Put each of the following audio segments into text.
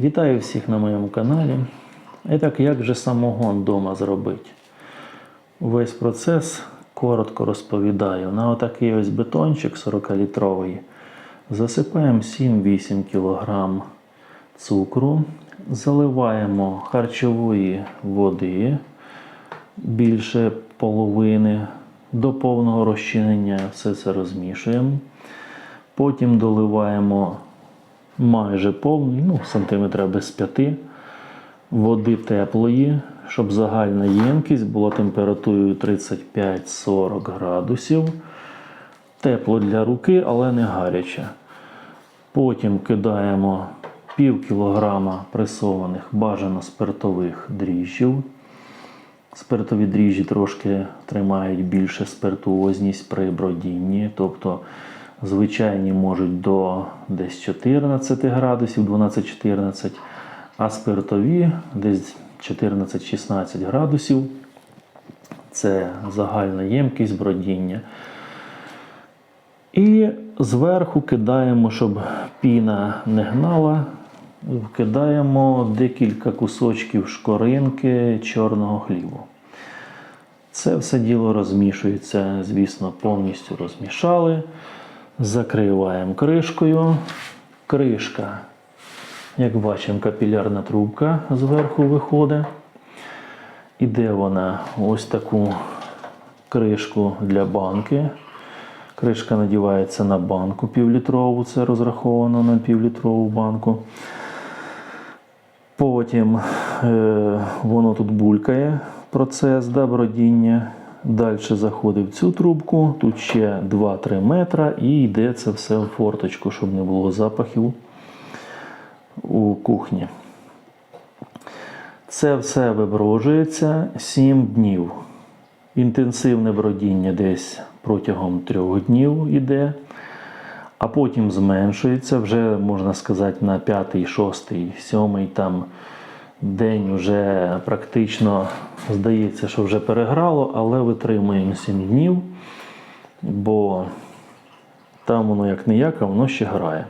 Вітаю всіх на моєму каналі. І так, як же самогон вдома зробити? Весь процес коротко розповідаю. На отакий ось бетончик 40-літровий засипаємо 7-8 кг цукру, заливаємо харчової води більше половини до повного розчинення, все це розмішуємо. Потім доливаємо майже повний, ну, сантиметра без п'яти, води теплої, щоб загальна ємкість була температурою 35-40 градусів. Тепло для руки, але не гаряче. Потім кидаємо пів кілограма пресованих бажано спиртових дріжджів. Спиртові дріжджі трошки тримають більше спиртуозність при бродінні, тобто звичайні можуть до десь 14 градусів, 12-14, а спиртові десь 14-16 градусів. Це загальна ємкість бродіння. І зверху кидаємо, щоб піна не гнала, вкидаємо декілька кусочків шкоринки чорного хлібу. Це все діло розмішується, звісно, повністю розмішали. Закриваємо кришкою. Кришка, як бачимо, капілярна трубка зверху виходить. Іде вона ось таку кришку для банки. Кришка надівається на банку півлітрову, це розраховано на півлітрову банку. Потім е, воно тут булькає, процес да, бродіння. Далі заходить в цю трубку, тут ще 2-3 метра і йде це все в форточку, щоб не було запахів у кухні. Це все виброджується 7 днів. Інтенсивне бродіння десь протягом 3 днів йде, а потім зменшується, вже можна сказати, на 5, 6, 7 там день вже практично здається, що вже переграло, але витримуємо 7 днів, бо там воно як не а воно ще грає.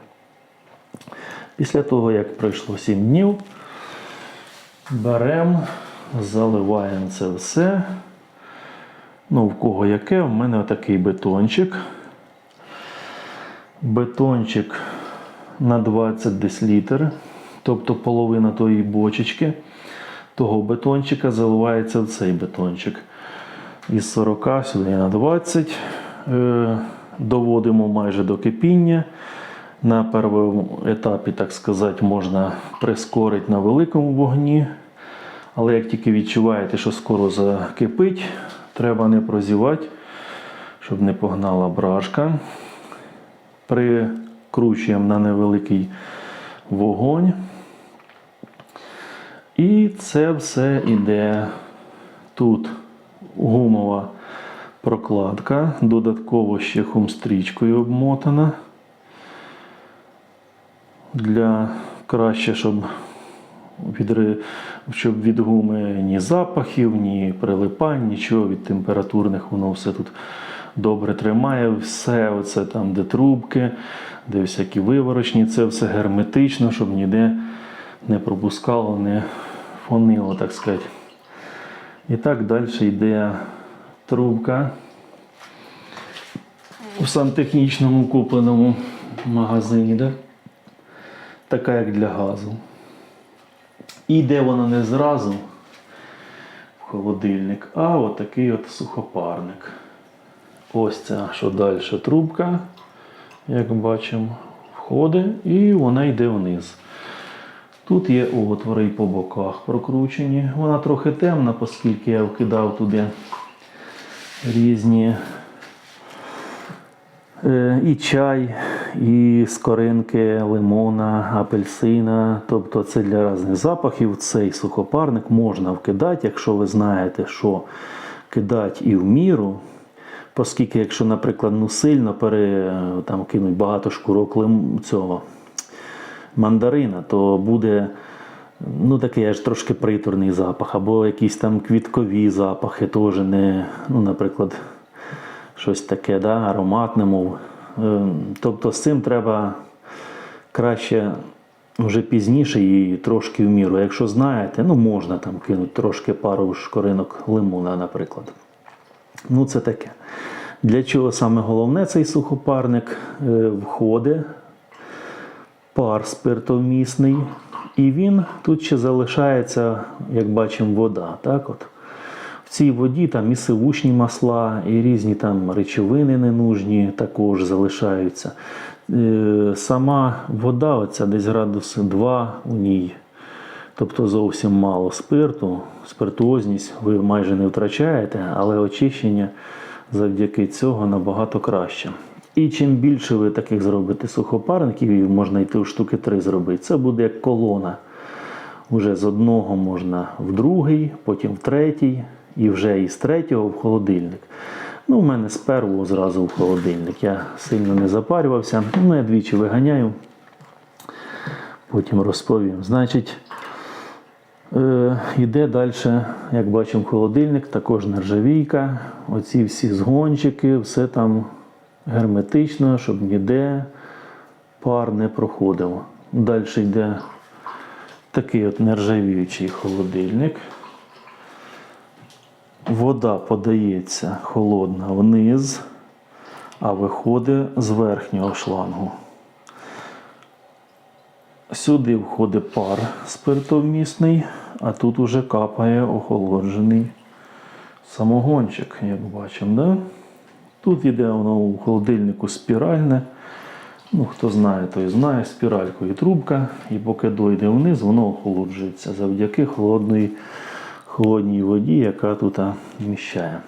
Після того, як пройшло 7 днів, беремо, заливаємо це все. Ну, в кого яке, в мене отакий бетончик. Бетончик на 20 деслітр, тобто половина тої бочечки того бетончика заливається в цей бетончик. Із 40 сюди на 20. Е, доводимо майже до кипіння. На першому етапі, так сказати, можна прискорити на великому вогні. Але як тільки відчуваєте, що скоро закипить, треба не прозівати, щоб не погнала брашка. Прикручуємо на невеликий вогонь. І це все йде тут гумова прокладка, додатково ще хумстрічкою обмотана. Для краще, щоб від, щоб від гуми ні запахів, ні прилипань, нічого від температурних, воно все тут добре тримає. Все оце там, де трубки, де всякі виворочні, це все герметично, щоб ніде не пропускало, не фонило, так сказати. І так далі йде трубка у сантехнічному купленому магазині. Да? Така як для газу. І йде вона не зразу в холодильник, а отакий от сухопарник. Ось ця що далі трубка, як бачимо, входить і вона йде вниз. Тут є отвори і по боках прокручені. Вона трохи темна, оскільки я вкидав туди різні е, і чай, і скоринки лимона, апельсина. Тобто це для різних запахів. Цей сухопарник можна вкидати, якщо ви знаєте, що кидати і в міру. Оскільки, якщо, наприклад, ну сильно пере, там кинуть багато шкурок лим, цього мандарина, то буде ну, такий аж трошки приторний запах, або якісь там квіткові запахи, теж не, ну, наприклад, щось таке, да, ароматне, мов. Е, Тобто з цим треба краще вже пізніше і трошки в міру. Якщо знаєте, ну можна там кинути трошки пару шкоринок лимона, наприклад. Ну, це таке. Для чого саме головне цей сухопарник е, входить пар спиртовмісний, і він тут ще залишається, як бачимо, вода. Так от. В цій воді там і сивушні масла, і різні там речовини ненужні також залишаються. Е, Сама вода, оця десь градус 2 у ній, тобто зовсім мало спирту, спиртуозність ви майже не втрачаєте, але очищення завдяки цього набагато краще. І чим більше ви таких зробите сухопарників, і можна йти в штуки 3 зробити, це буде як колона. Уже з одного можна в другий, потім в третій, і вже із третього в холодильник. Ну, у мене з первого зразу в холодильник. Я сильно не запарювався. Ну, я двічі виганяю. Потім розповім. Значить, е, йде далі, як бачимо, холодильник, також нержавійка. Оці всі згончики, все там герметично, щоб ніде пар не проходив. Далі йде такий от нержавіючий холодильник. Вода подається холодна вниз, а виходить з верхнього шлангу. Сюди входить пар спиртовмісний, а тут уже капає охолоджений самогончик, як бачимо. Да? Тут йде воно у холодильнику спіральне. Ну, хто знає, той знає, спіралькою трубка, і поки дойде вниз, воно охолоджується завдяки холодної, холодній воді, яка тут вміщає.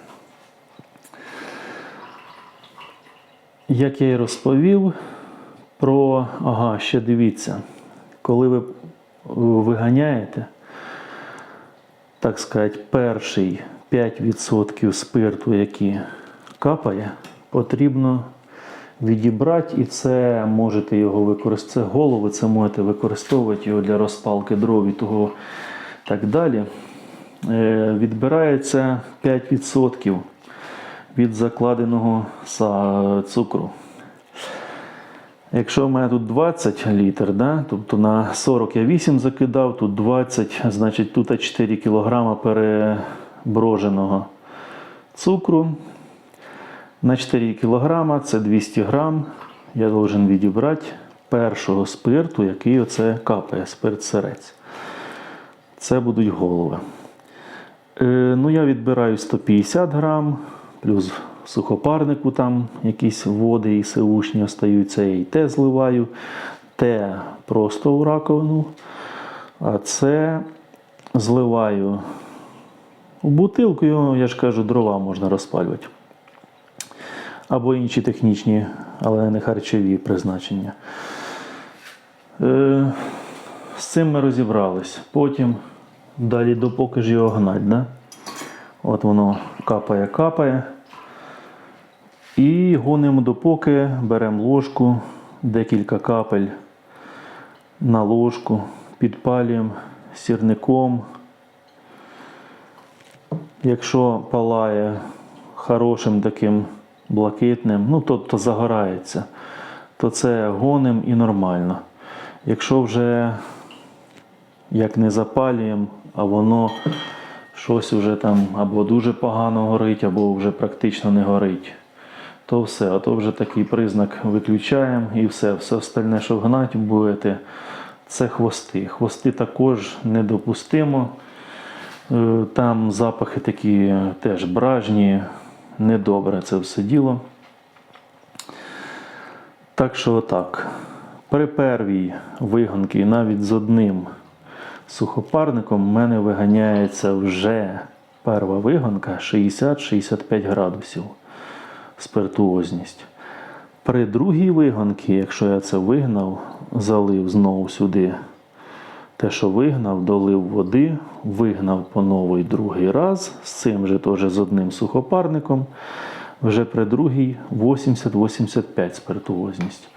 Як я і розповів про, ага, ще дивіться, коли ви виганяєте, так сказати, перший 5% спирту, який капає, потрібно відібрати, і це можете його використовувати. Це голови, це можете використовувати його для розпалки дров і того так далі. Е, Відбирається 5% від закладеного цукру. Якщо в мене тут 20 літр, да, тобто на 40 я 8 закидав, тут 20, значить тут 4 кг переброженого цукру. На 4 кг це 200 грам. Я должен відібрати першого спирту, який оце капає, спирт сирець. Це будуть голови. Е, ну, я відбираю 150 грам, плюс в сухопарнику там якісь води і сивушні остаються, я і те зливаю. Те просто у раковину. А це зливаю у бутилку, його, я ж кажу, дрова можна розпалювати. Або інші технічні, але не харчові призначення. Е, з цим ми розібрались. Потім далі допоки ж його гнать. Да? От воно капає, капає. І гонимо допоки, беремо ложку, декілька капель на ложку, підпалюємо сірником. Якщо палає хорошим таким блакитним, ну тобто загорається, то це гоним і нормально. Якщо вже як не запалюємо, а воно щось вже там або дуже погано горить, або вже практично не горить, то все, а то вже такий признак виключаємо і все. Все остальне, що гнать будете, це хвости. Хвости також недопустимо. Е, Там запахи такі теж бражні, недобре це все діло. Так що так. При первій вигонці навіть з одним сухопарником в мене виганяється вже перша вигонка 60-65 градусів спиртуозність. При другій вигонці, якщо я це вигнав, залив знову сюди те, що вигнав, долив води, вигнав по новий другий раз, з цим же теж з одним сухопарником. Вже при другій 80-85 спиртуозність.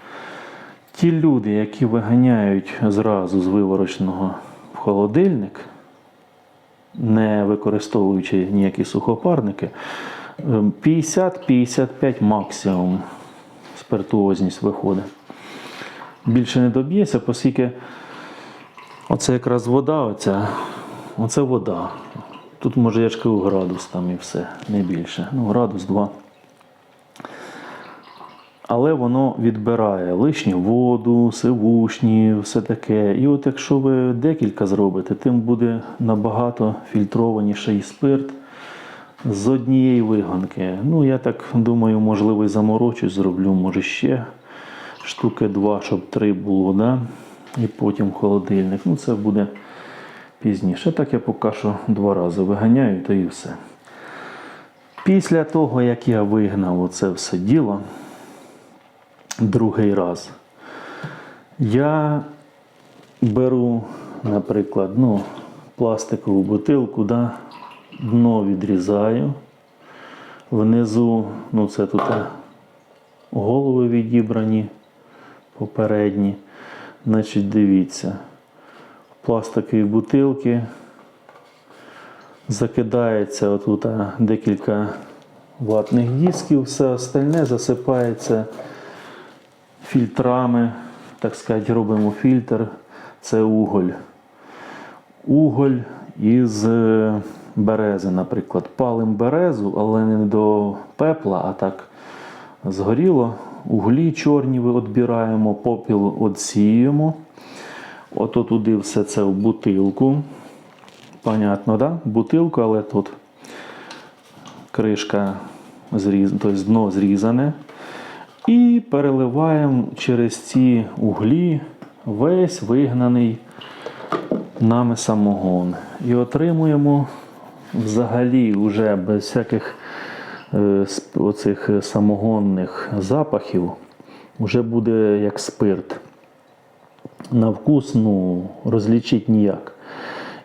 Ті люди, які виганяють зразу з виворочного в холодильник, не використовуючи ніякі сухопарники, ем, 50-55 максимум спиртуозність виходить. Більше не доб'ється, оскільки Оце якраз вода, оця. Оце вода. Тут може я кажу градус там і все, не більше. Ну, градус два. Але воно відбирає лишню воду, сивушні, все таке. І от якщо ви декілька зробите, тим буде набагато фільтрованіший спирт з однієї вигонки. Ну, я так думаю, можливо, і заморочусь, зроблю, може ще штуки два, щоб три було, да? І потім холодильник. Ну, це буде пізніше. Так я поки що два рази виганяю, то і все. Після того, як я вигнав оце все діло, другий раз, я беру, наприклад, ну, пластикову бутилку, да, дно відрізаю. Внизу, ну це тут голови відібрані попередні. Значить, дивіться, пластикові бутилки закидається отут декілька ватних дисків, все остальне засипається фільтрами, так сказати, робимо фільтр, це уголь. Уголь із е, берези, наприклад. Палим березу, але не до пепла, а так згоріло. Углі чорні відбираємо, попіл відсіюємо. Ото туди все це в бутилку. Понятно, да? Бутилку, але тут кришка зріз... тобто дно зрізане. І переливаємо через ці углі весь вигнаний нами самогон. І отримуємо взагалі вже без всяких оцих самогонних запахів, вже буде як спирт. На вкус ну, розлічити ніяк.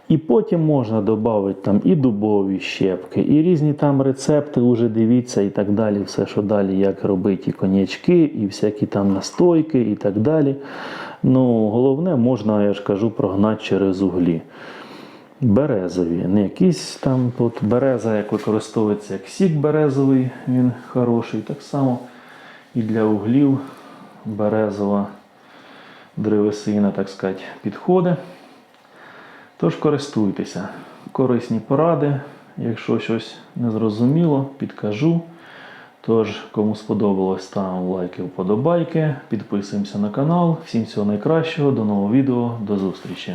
І потім можна додати там і дубові щепки, і різні там рецепти, уже дивіться і так далі, все, що далі, як робити і коньячки, і всякі там настойки, і так далі. Ну, головне, можна, я ж кажу, прогнати через углі. Березові, не якісь там тут береза, як використовується як сік березовий, він хороший. Так само і для углів березова древесина, так сказати, підходить. Тож користуйтеся. Корисні поради. Якщо щось не зрозуміло, підкажу. Тож, кому сподобалось, ставимо лайки, вподобайки, підписуємося на канал. Всім всього найкращого, до нового відео, до зустрічі!